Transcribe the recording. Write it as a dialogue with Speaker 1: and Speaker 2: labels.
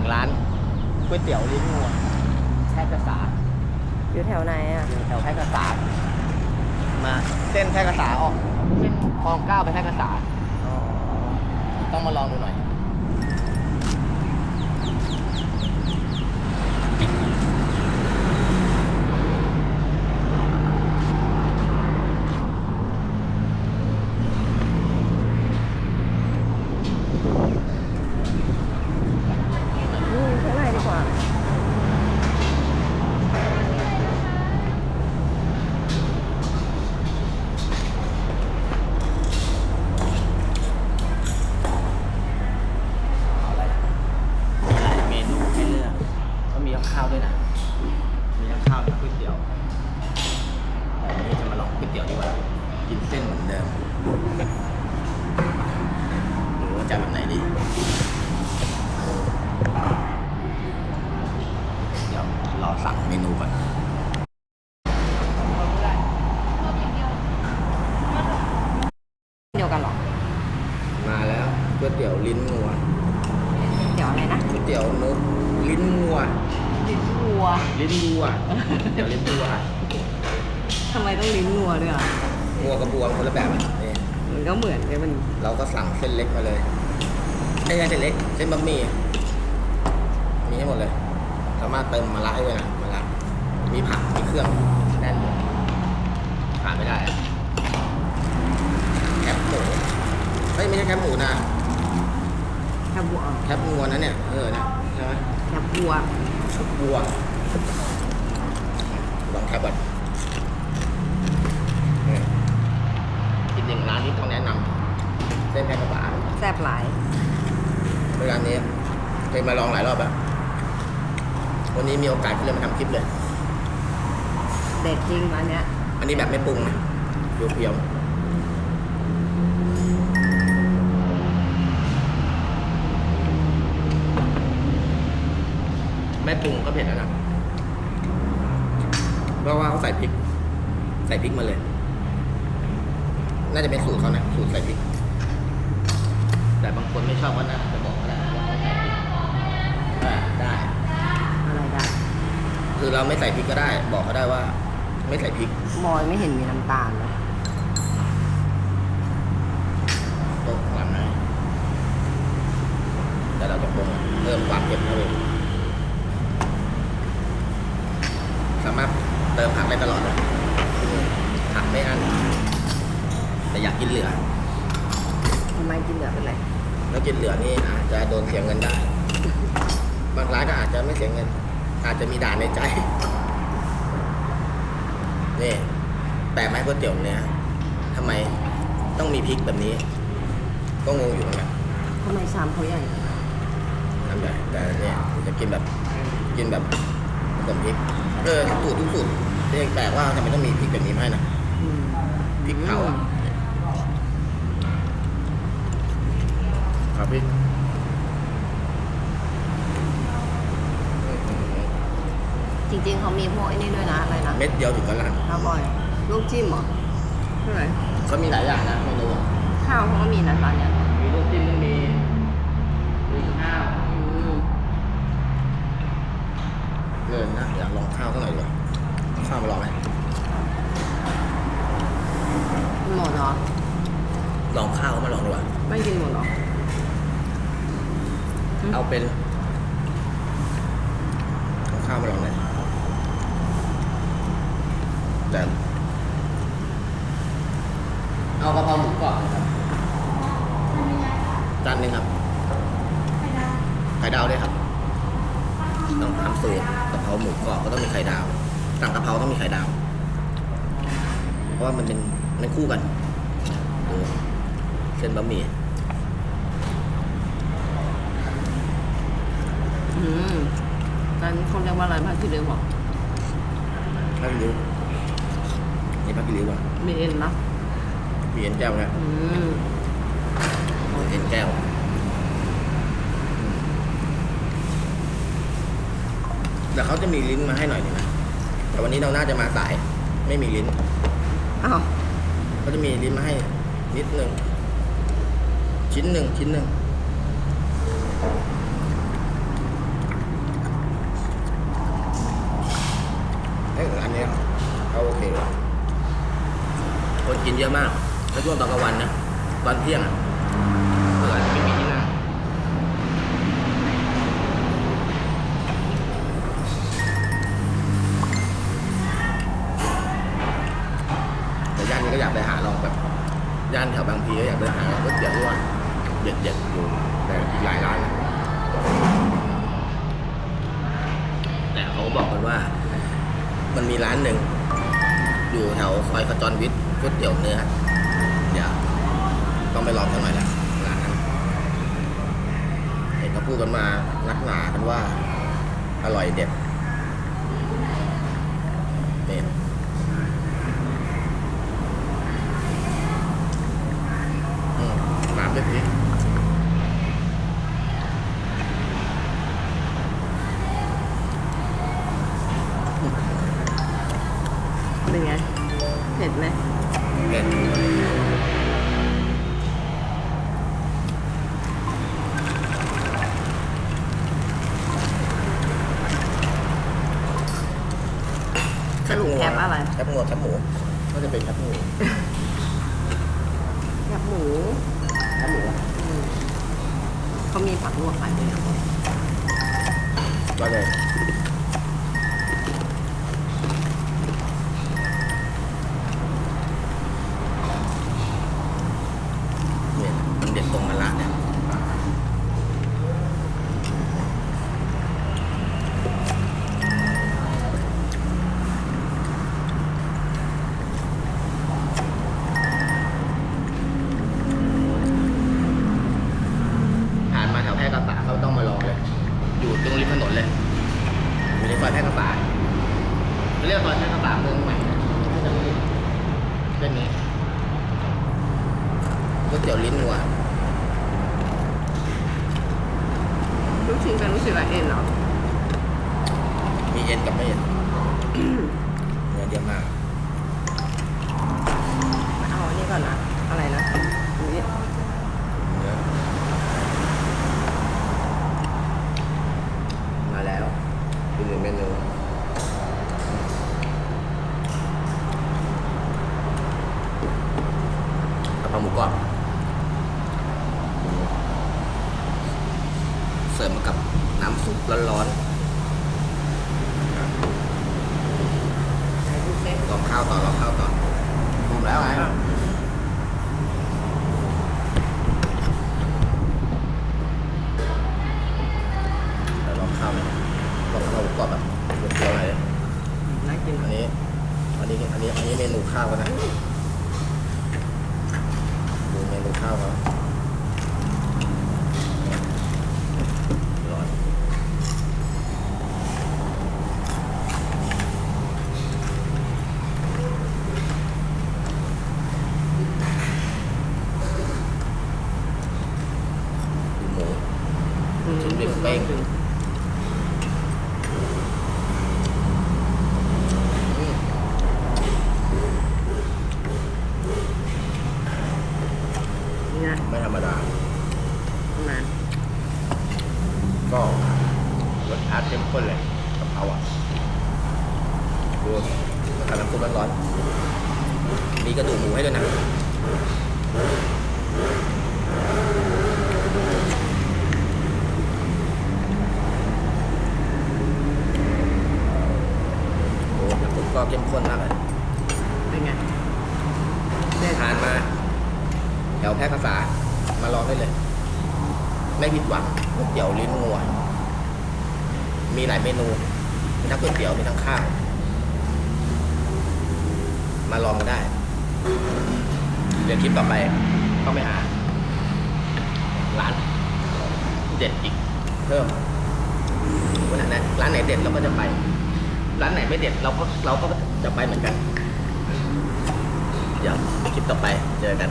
Speaker 1: งร้านก๋วยเตี๋ยวลิ้นงัวแพร่กษา
Speaker 2: อยู่แถวไหนอะ
Speaker 1: อยู่แถวแพร่กษามาเส้นแพร่กษาออกเส้นคลองเก้าไปแพร่กษาต้องมาลองดูหน่อย
Speaker 2: มา
Speaker 1: แล้วก๋วยเตี๋ยวลิ้นงัว
Speaker 2: เดี๋ยวอะไรนะ
Speaker 1: ก๋วยเตี๋ยวนุลิ้นงัว
Speaker 2: ลิ้นวัว
Speaker 1: ลิ้นวัวเดี๋ยวลิ้นวัว
Speaker 2: ทำไมต้องลิ้นวัวด้วยอะ
Speaker 1: งัวกับบัวมันคนละแบบอะนี่
Speaker 2: มันก็เหมือนกันมัน
Speaker 1: เราก็สั่งเส้นเล็กมาเลยไม่ใช่เส้นเล็กเส้นบะหมี่มีให้หมดเลย สามารถเติมมะระให้ด้วยนะมะระมีผักมีเครื่องแน่นหมดขาดไม่ได้อะแคบหมูเฮ้ยไม่ใช่แคบหมูนะ
Speaker 2: แคบวัว
Speaker 1: แคบงัวนะเนี่ยเออนะใช่ไหม
Speaker 2: แคบวัว
Speaker 1: แคบวัวลองแคบก่อนนี่อีกหนึ่งร้านที่ต้องแนะนำเส้นแพร่กระบา
Speaker 2: แซ่บหลาย
Speaker 1: ร้านนี้เคยมาลองหลายรอบแล้ววันนี้มีโอกาสก็เลยมาทำคลิปเลย
Speaker 2: เด็ดจริงร้านเนี้ย
Speaker 1: อันนี้แบบไม่ปรุงนะเพียวๆ ไม่ปรุงก็เผ็ดแล้วนะเพราะว่าเขาใส่พริก ใส่พริกมาเลย น่าจะเป็นสูตรเขานะสูตรใส่พริก แต่บางคนไม่ชอบก็น่าจะบอกก็ได้ว่าเขาใส่พริกอ่าได้
Speaker 2: อะไรได้
Speaker 1: คือเราไม่ใส่พริกก็ได้ บอกเขาได้ว่า ไม่ใส่พริก
Speaker 2: บอยไม่เห็นมีน้ำตาลเลย
Speaker 1: ตกหลังนะแต่เราจะปรุงเพิ่มความเผ็ดเข้าไปสามารถเติมผักได้ตลอดเลยผักไม่อั้นแต่อยากกินเหลือ
Speaker 2: ทำไมกินเหลือเป็นไร
Speaker 1: แล้วกินเหลือนี่อาจจะโดนเสียเงินได้ บางร้านก็อาจจะไม่เสียเงิน อาจจะมีด่านในใจนี่แต่ไม้ก๋วยเตี๋ยวเนี่ยทำไมต้องมีพริกแบบนี้ ก็งงอยู่เหมือนกัน
Speaker 2: ทำไมชามเขาใหญ่
Speaker 1: ทำได้แต่เนี่ยจะกินแบบกินแบบ ผสมพริกเออทุกสูตรทุกสูตรเรียกแปลกว่าทำไมต้องมีพริกแบบนี้มาให้นะ
Speaker 2: อืม
Speaker 1: พริกเผาอะครับพริก
Speaker 2: จริงๆเขามีพวกไอ้นี่ด้วยนะอะไรนะ
Speaker 1: เม็ดเดียวถึงกันล้าน
Speaker 2: ข้าวบอยลูกจิ้มเหรอใช่ไหม
Speaker 1: เขามีหลายอย่างนะเมนูอะ
Speaker 2: ข้าวเขาก็มีนะร้านเนี้ย
Speaker 1: มีลูกจิ้มก็มีมีข้าว
Speaker 2: อืม
Speaker 1: เกินนะ อยากลองข้าวสักหน่อยดีกว่าเอาข้าวมาลองไหม
Speaker 2: หมดเหรอ
Speaker 1: ลองข้าวมาลองดีกว่า
Speaker 2: ไม่กินหมดเหรอ อืม
Speaker 1: เอาเป็นเอาข้าวมาลองเลยแต่เอากะเพราหมูกรอบนะครับจานหนึ่งครับไข่ดาวด้วยครับ ต้องตามสูตรกะเพราหมูกรอบก็ต้องมีไข่ดาวสั่งกะเพราต้องมีไข่ดาว เพราะว่ามันเป็นมันคู่กันดูเส้นบะหมี่
Speaker 2: อืมร้านเขาเรียกว่าอะไรพักที่เดิมบอก
Speaker 1: พักกิริ้วนี่พักกิริ้วอะ
Speaker 2: มีเอ็นนะ
Speaker 1: มีเอ็นแก้วนะ
Speaker 2: อืม
Speaker 1: โอ้ยเอ็นแก้ว แต่เขาจะมีลิ้นมาให้หน่อยนึงนะแต่วันนี้เราน่าจะมาสาย ไม่มีลิงก์
Speaker 2: อ้าว
Speaker 1: เขาจะมีลิ้นมาให้นิดหนึ่งชิ้นหนึ่งชิ้นหนึ่งเอ้ยอันนี้เขาโอเคเลยคนกินเยอะมากแล้วช่วงตอนกลางวันนะตอนเที่ยงอะ ย่านแถวบางพีก็อยากไปหาก๋วยเตี๋ยวที่ว่าเด็ดๆอยู่แต่หลายร้านนะแต่เขาบอกกันว่า มันมีร้านหนึ่ง อยู่แถวซอยขจรวิทย์ก๋วยเตี๋ยวเนื้อเดี๋ยวต้องไปลองกันหน่อยละร้านนั้นเห็นเขาพูดกันมานักหนากันว่า อร่อยเด็ดเนี่ยอืมน้ำด้วยพริก
Speaker 2: เป็นไง เผ็ดไหม
Speaker 1: เผ็ดแคบหมู
Speaker 2: แคบอะไร
Speaker 1: แคบหมูแคบหมูก็จะเป็นแคบหมู
Speaker 2: แคบหมู
Speaker 1: แคบหมู
Speaker 2: อืมเขามีผักลวกขายด้วยนะ
Speaker 1: ก็เลยเนี่ย ถนนเลยอยู่ในซอยแพร่กษาเรียกซอยแพร่กษาเมืองใหม่นะถ้าจำไม่ผิดเส้นนี้ก๋วยเตี๋ยวลิ้นวัว
Speaker 2: ลูกชิ้นเป็นลูกชิ้นละเอ็นเหรอ
Speaker 1: มีเอ็นกับไม่เอ็นเนื้อเยอะมาก
Speaker 2: เอาอันนี้ก่อนนะอะไรนะอันนี้
Speaker 1: เนื้อมาแล้วอีกหนึ่งเมนูกะเพราหมูกรอบเสิร์ฟมากับน้ำซุปร้อนๆ
Speaker 2: ไหนดูเซ็ต
Speaker 1: ลองข้าวต่อลองข้าวต่อ ปรุงแล้วไงเดี๋ยวลองข้าวหน่อยลองข้าวหมูกรอบแบบเปรี้ยวๆหน่อยดิ
Speaker 2: น่ากิน
Speaker 1: อันนี้ อันนี้ อันนี้ อันนี้เมนูข้าวกันนะดูเมนูข้าวเขาร้อนดูหมู
Speaker 2: อืม
Speaker 1: ชิ้นเด็กเป้งอืม
Speaker 2: นี่นะ
Speaker 1: ไม่ธรรมดา
Speaker 2: มา
Speaker 1: ก็รสชาติเข้มข้นเลยกะเพราอะดูมาทำน้ำซุปร้อนๆมีกระดูกหมูให้ด้วยนะโอ้น้ำซุป ก็เข้มข้นมากเลย
Speaker 2: เป็นไงเด็ด
Speaker 1: ทานมาแถวแพร่ภาษามาลองได้เลย ไม่ผิดหวังก๋วยเตี๋ยวลิ้นงัวมีหลายเมนู มีทั้งก๋วยเตี๋ยวมีทั้งข้าว มาลองกันได้ เดี๋ยวคลิปต่อไปก็ไปหาร้านเด็ดอีกเพิ่มวันไหนนะร้านไหนเด็ดเราก็จะไป ร้านไหนไม่เด็ดเราก็เราก็จะไปเหมือนกัน เดี๋ยวคลิปต่อไปเจอกัน